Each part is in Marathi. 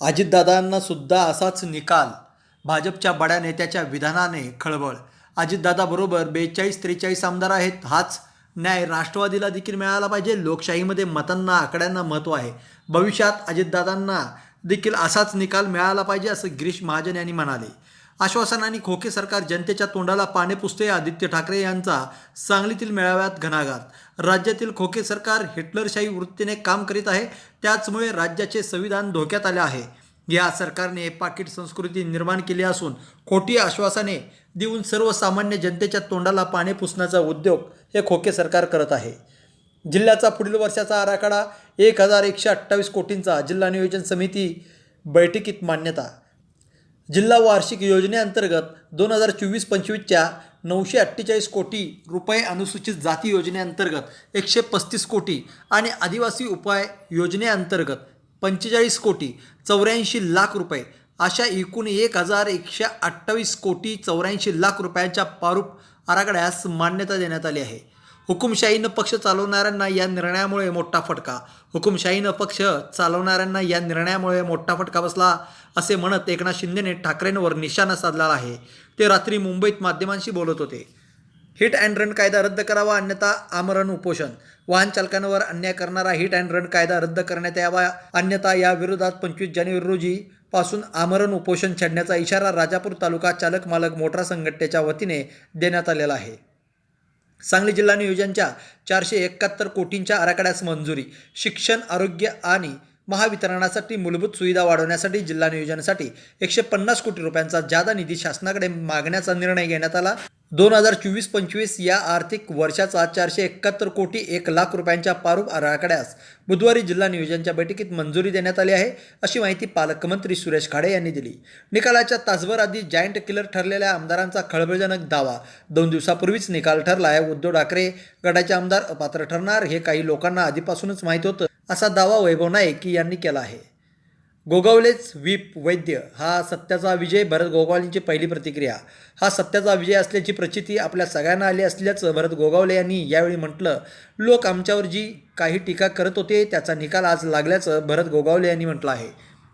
अजितदादांना सुद्धा असाच निकाल. भाजपच्या बड्या नेत्याच्या विधानाने खळबळ. अजितदादाबरोबर बेचाळीस त्रेचाळीस आमदार आहेत. हाच न्याय राष्ट्रवादीला देखील मिळाला पाहिजे. लोकशाहीमध्ये मतांना आकड्यांना महत्त्व आहे. भविष्यात अजितदादांना देखील असाच निकाल मिळाला पाहिजे असं गिरीश महाजन यांनी म्हणाले. आश्वासन आणि खोके सरकार जनतेच्या तोंडाला पाने पुसते आदित्य ठाकरे यांचा सांगलीतील मेळाव्यात घणाघात. राज्यातील खोके सरकार हिटलरशाही वृत्तीने काम करीत आहे त्याचमुळे राज्याचे संविधान धोक्यात आले आहे. या सरकारने पाकिट संस्कृती निर्माण केली असून खोटी आश्वासने देऊन सर्वसामान्य जनतेच्या तोंडाला पाने पुसण्याचा उद्योग हे खोके सरकार करत आहे. जिल्ह्याचा पुढील वर्षाचा आराखडा एक हजार एकशे अठ्ठावीस कोटींचा जिल्हा नियोजन समिती बैठकीत मान्यता जिल्हा वार्षिक योजनेअंतर्गत दोन हजार चोवीस पंचवीसच्या नऊशे अठ्ठेचाळीस कोटी रुपये अनुसूचित जाती योजनेअंतर्गत एकशे पस्तीस कोटी आणि आदिवासी उपाय योजनेअंतर्गत पंचेचाळीस कोटी चौऱ्याऐंशी लाख रुपये अशा एकूण एक हजार एकशे अठ्ठावीस कोटी चौऱ्याऐंशी लाख रुपयांच्या प्रारूप आराखड्यास मान्यता देण्यात आली आहे. हुकुमशाहीनं पक्ष चालवणाऱ्यांना या निर्णयामुळे मोठा फटका. हुकुमशाहीनं पक्ष चालवणाऱ्यांना या निर्णयामुळे मोठा फटका बसला असे म्हणत एकनाथ शिंदेने ठाकरेंवर निशाणा साधला आहे. ते रात्री मुंबईत माध्यमांशी बोलत होते. हिट अँड रन कायदा रद्द करावा अन्यथा आमरण उपोषण. वाहन चालकांवर अन्याय करणारा हिट अँड रन कायदा रद्द करण्यात यावा अन्यथा या विरोधात पंचवीस जानेवारी रोजी पासून आमरण उपोषण छेडण्याचा इशारा राजापूर तालुका चालक मालक मोटार संघटनेच्या वतीने देण्यात आलेला आहे. सांगली जिल्हा नियोजनच्या चारशे एकाहत्तर कोटींच्या आराखड्यास मंजुरी. शिक्षण आरोग्य आणि महावितरणासाठी मूलभूत सुविधा वाढवण्यासाठी जिल्हा नियोजनासाठी एकशे पन्नास कोटी रुपयांचा जादा निधी शासनाकडे मागण्याचा निर्णय घेण्यात आला. दोन हजार चोवीस पंचवीस या आर्थिक वर्षाचा चारशे एकाहत्तर कोटी एक लाख रुपयांच्या पारूप आराखड्यास बुधवारी जिल्हा नियोजनच्या बैठकीत मंजुरी देण्यात आली आहे अशी माहिती पालकमंत्री सुरेश खाडे यांनी दिली. निकालाच्या तासभर आधी जायंट किलर ठरलेल्या आमदारांचा खळबळजनक दावा. दोन दिवसापूर्वीच निकाल ठरला आहे. उद्धव ठाकरे गटाचे आमदार अपात्र ठरणार हे काही लोकांना आधीपासूनच माहीत होतं असा दावा वैभव नाईक यांनी केला आहे. गोगावलेच व्हीप वैद्य हा सत्याचा विजय भरत गोगावलेंची पहिली प्रतिक्रिया. हा सत्याचा विजय असल्याची प्रचिती आपल्या सगळ्यांना आली असल्याचं भरत गोगावले यांनी यावेळी म्हटलं. लोक आमच्यावर जी काही टीका करत होते त्याचा निकाल आज लागल्याचं भरत गोगावले यांनी म्हटलं आहे.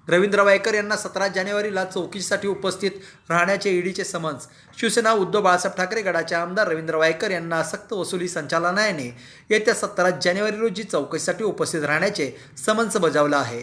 रवींद्र वायकर यांना सतरा जानेवारीला चौकशीसाठी उपस्थित राहण्याचे ईडीचे समन्स. शिवसेना उद्धव बाळासाहेब ठाकरे गटाचे आमदार रवींद्र वायकर यांना सक्त वसुली संचालनालयाने येत्या सतरा जानेवारी रोजी चौकशीसाठी उपस्थित राहण्याचे समन्स बजावलं आहे.